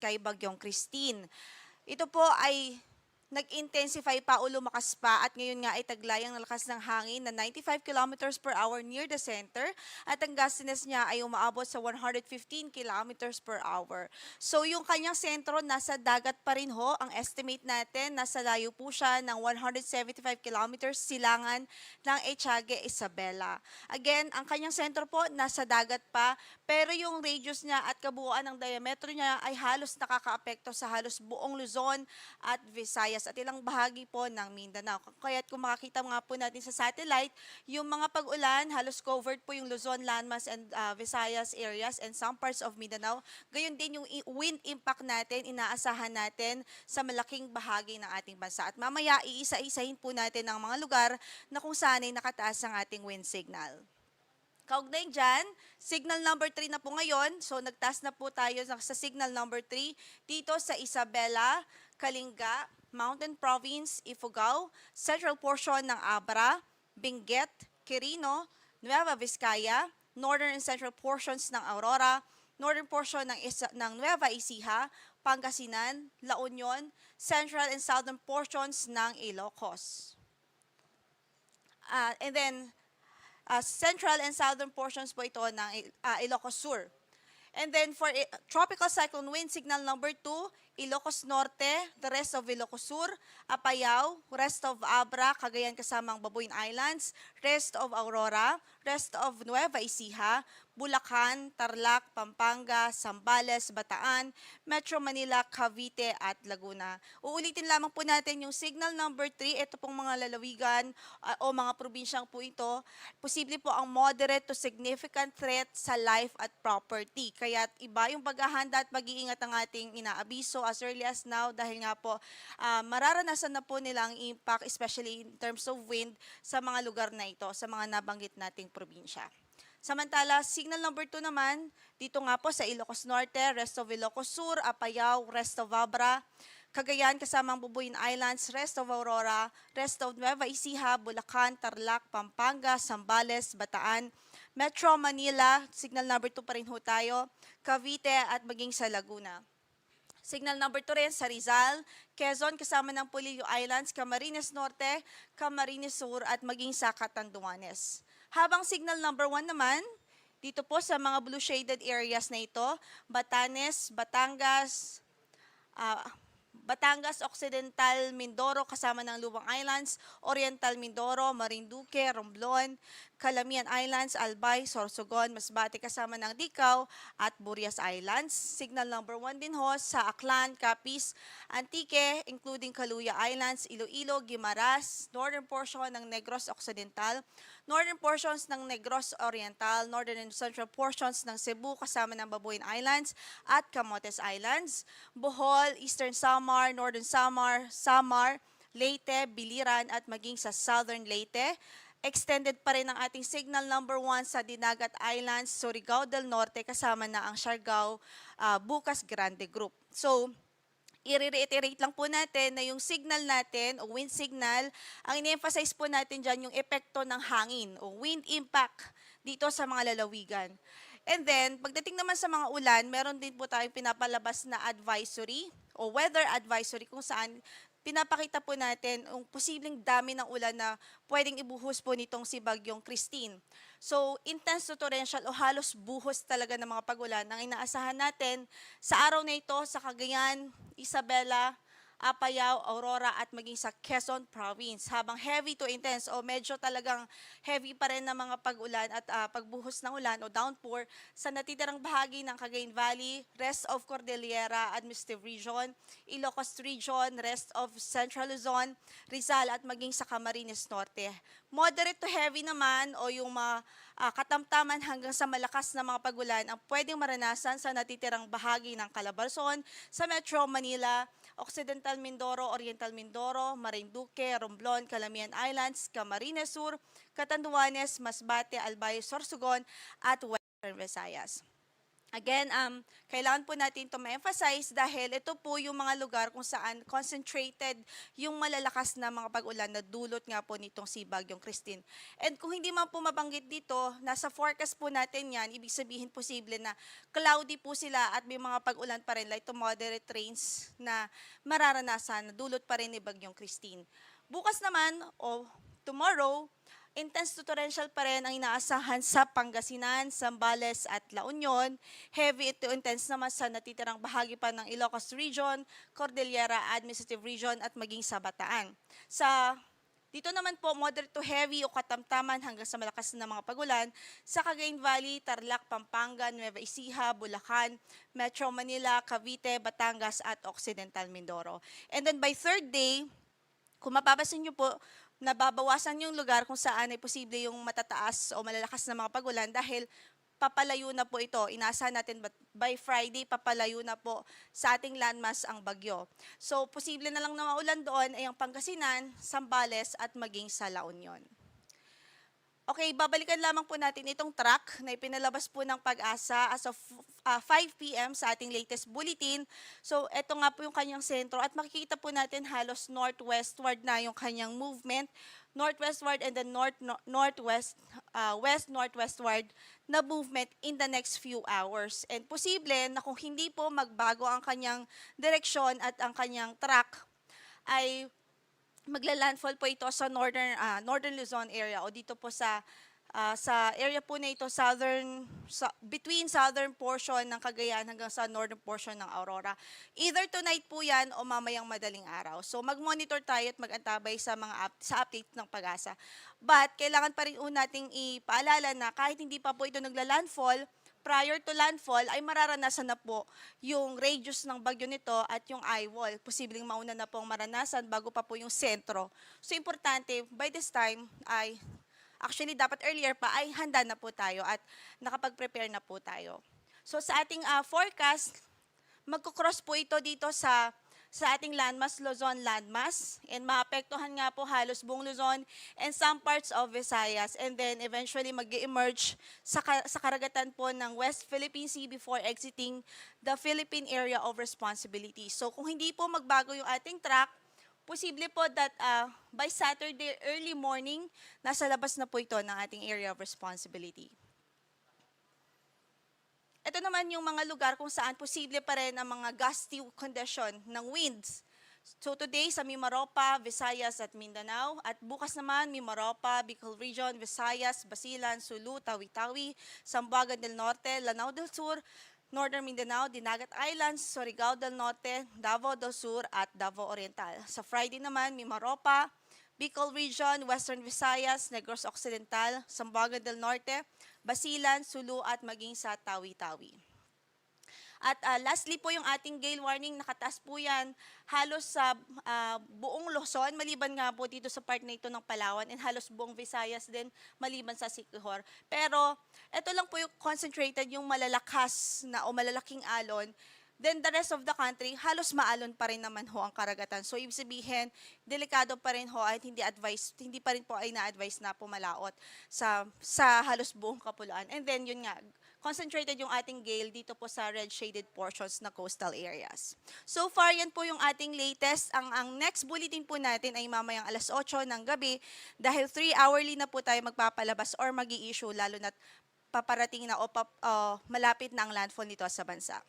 kay Bagyong Christine. Ito po ay nag-intensify pa o lumakas pa at ngayon nga ay taglayang lakas ng hangin na 95 kilometers per hour near the center at ang gustiness niya ay umaabot sa 115 kilometers per hour. So yung kanyang sentro nasa dagat pa rin ho. Ang estimate natin nasa layo po siya ng 175 kilometers silangan ng Echage Isabela. Again, ang kanyang sentro po nasa dagat pa pero yung radius niya at kabuuan ng diametro niya ay halos nakakaapekto sa halos buong Luzon at Visayas at ilang bahagi po ng Mindanao. Kaya't kung makakita nga po natin sa satellite, yung mga pag-ulan, halos covered po yung Luzon, Landmass, and uh, Visayas areas and some parts of Mindanao. Gayon din yung wind impact natin, inaasahan natin sa malaking bahagi ng ating bansa. At mamaya, iisa-isahin po natin ang mga lugar na kung saan ay nakataas ang ating wind signal. Kaugnay dyan, signal number 3 na po ngayon. So nagtaas na po tayo sa signal number 3 dito sa Isabela, Kalinga, Mountain Province, Ifugao, central portion ng Abra, Benguet, Quirino, Nueva Vizcaya, northern and central portions ng Aurora, northern portion ng, Isa- ng Nueva Ecija, Pangasinan, La Union, central and southern portions ng Ilocos. Ah, and then, uh, central and southern portions po ito ng uh, Ilocos Sur. And then for tropical cyclone wind signal number 2, Ilocos Norte, the rest of Ilocos Sur, Apayao, rest of Abra, Cagayan kasamang Babuin Islands, rest of Aurora, rest of Nueva Ecija, Bulacan, Tarlac, Pampanga, Sambales, Bataan, Metro Manila, Cavite at Laguna. Uulitin lamang po natin yung signal number 3. Ito pong mga lalawigan ah, o mga probinsyang po ito. Posible po ang moderate to significant threat sa life at property. Kaya iba yung paghahanda at pag-iingat ng ating inaabiso as early as now dahil nga po ah, mararanasan na po nila ang impact especially in terms of wind sa mga lugar na ito, sa mga nabanggit nating probinsya. Samantala, signal number 2 naman, dito nga po sa Ilocos Norte, rest of Ilocos Sur, Apayao, rest of Abra, Cagayan kasamang Bubuin Islands, rest of Aurora, rest of Nueva Ecija, Bulacan, Tarlac, Pampanga, Sambales, Bataan, Metro Manila, signal number 2 pa rin ho tayo, Cavite at maging sa Laguna. Signal number 2 rin sa Rizal, Quezon kasama ng Pulillo Islands, Camarines Norte, Camarines Sur at maging sa Catanduanes. Habang signal number 1 naman, dito po sa mga blue shaded areas na ito, Batanes, Batangas, ah, Batangas Occidental, Mindoro kasama ng Lubang Islands, Oriental Mindoro, Marinduque, Romblon, Calamian Islands, Albay, Sorsogon, Masbate kasama ng Dicao at Burias Islands. Signal number 1 din ho sa Aklan, Capiz, Antique, including Caluya Islands, Iloilo, Guimaras, northern portion ng Negros Occidental, northern portions ng Negros Oriental, northern and central portions ng Cebu kasama ng Babuin Islands at Camotes Islands, Bohol, Eastern Samar, Northern Samar, Samar, Leyte, Biliran at maging sa Southern Leyte. Extended pa rin ang ating signal number 1 sa Dinagat Islands, Surigao del Norte kasama na ang Siargao ah, Bukas Grande Group. So, i-reiterate lang po natin na yung signal natin o wind signal, ang ini-emphasize po natin dyan yung epekto ng hangin o wind impact dito sa mga lalawigan. And then, pagdating naman sa mga ulan, meron din po tayong pinapalabas na advisory o weather advisory kung saan pinapakita po natin ang posibleng dami ng ulan na pwedeng ibuhos po nitong si Bagyong Christine. So, intense to torrential o halos buhos talaga ng mga pagulan ang inaasahan natin sa araw na ito sa Cagayan, Isabela, Apayao, Aurora at maging sa Quezon Province. Habang heavy to intense o medyo talagang heavy pa rin ng mga pag-ulan at ah, pagbuhos ng ulan o downpour sa natitirang bahagi ng Cagayan Valley, rest of Cordillera Administrative Region, Ilocos Region, rest of Central Luzon, Rizal at maging sa Camarines Norte. Moderate to heavy naman o yung mga ah, katamtaman hanggang sa malakas na mga pagulan ang pwedeng maranasan sa natitirang bahagi ng Calabarzon, sa Metro Manila, Occidental Mindoro, Oriental Mindoro, Marinduque, Romblon, Calamian Islands, Camarines Sur, Catanduanes, Masbate, Albay, Sorsogon at Western Visayas. Again, um, kailangan po natin ito ma-emphasize dahil ito po yung mga lugar kung saan concentrated yung malalakas na mga pag-ulan na dulot nga po nitong si Bagyong Christine. And kung hindi man po mabanggit dito, nasa forecast po natin yan, ibig sabihin posible na cloudy po sila at may mga pag-ulan pa rin like to moderate rains na mararanasan na dulot pa rin ni Bagyong Christine. Bukas naman, o tomorrow, Intense to torrential pa rin ang inaasahan sa Pangasinan, Zambales at La Union. Heavy to intense naman sa natitirang bahagi pa ng Ilocos Region, Cordillera Administrative Region at maging sa Bataan. Sa dito naman po, moderate to heavy o katamtaman hanggang sa malakas na mga pagulan sa Cagayan Valley, Tarlac, Pampanga, Nueva Ecija, Bulacan, Metro Manila, Cavite, Batangas at Occidental Mindoro. And then by third day, kung mapapasin niyo po, nababawasan yung lugar kung saan ay posible yung matataas o malalakas na mga pagulan dahil papalayo na po ito. Inaasahan natin by Friday, papalayo na po sa ating landmass ang bagyo. So, posible na lang na maulan doon ay ang Pangasinan, Sambales at maging sa La Union. Okay, babalikan lamang po natin itong track na ipinalabas po ng pag-asa as of uh, 5 p.m. sa ating latest bulletin. So, ito nga po yung kanyang sentro at makikita po natin halos northwestward na yung kanyang movement. Northwestward and then north, no- northwest, uh, west northwestward na movement in the next few hours. And posible na kung hindi po magbago ang kanyang direksyon at ang kanyang track, ay magla-landfall po ito sa northern ah, northern Luzon area o dito po sa ah, sa area po na ito southern sa, between southern portion ng Cagayan hanggang sa northern portion ng Aurora. Either tonight po 'yan o mamayang madaling araw. So mag-monitor tayo at mag-antabay sa mga up- sa update ng pag-asa. But kailangan pa rin po nating ipaalala na kahit hindi pa po ito nagla-landfall, prior to landfall ay mararanasan na po yung radius ng bagyo nito at yung eye wall. Posibleng mauna na pong maranasan bago pa po yung sentro. So importante, by this time ay actually dapat earlier pa ay handa na po tayo at nakapag-prepare na po tayo. So sa ating ah, forecast, magkocross po ito dito sa sa ating landmass, Luzon landmass. And maapektuhan nga po halos buong Luzon and some parts of Visayas. And then eventually mag emerge sa, ka- sa karagatan po ng West Philippine Sea before exiting the Philippine Area of Responsibility. So kung hindi po magbago yung ating track, posible po that ah, by Saturday early morning, nasa labas na po ito ng ating area of responsibility. Ito naman yung mga lugar kung saan posible pa rin ang mga gusty condition ng winds. So today sa Mimaropa, Visayas at Mindanao at bukas naman Mimaropa, Bicol Region, Visayas, Basilan, Sulu, Tawi-Tawi, Zamboanga del Norte, Lanao del Sur, Northern Mindanao, Dinagat Islands, Surigao del Norte, Davao del Sur at Davao Oriental. Sa Friday naman Mimaropa, Bicol Region, Western Visayas, Negros Occidental, Zamboanga del Norte, Basilan, Sulu at maging sa Tawi-Tawi. At ah, lastly po yung ating gale warning, nakataas po yan halos sa ah, buong Luzon, maliban nga po dito sa part na ito ng Palawan, and halos buong Visayas din, maliban sa Siquijor. Pero ito lang po yung concentrated, yung malalakas na o malalaking alon, then the rest of the country, halos maalon pa rin naman ho ang karagatan. So, ibig sabihin, delikado pa rin ho at hindi advice, hindi pa rin po ay na-advise na pumalaot sa, sa halos buong kapuluan. And then, yun nga, concentrated yung ating gale dito po sa red shaded portions na coastal areas. So far, yan po yung ating latest. Ang, ang next bulletin po natin ay mamayang alas 8 ng gabi dahil 3 hourly na po tayo magpapalabas or mag issue lalo na paparating na o pap- uh, malapit na ang landfall nito sa bansa.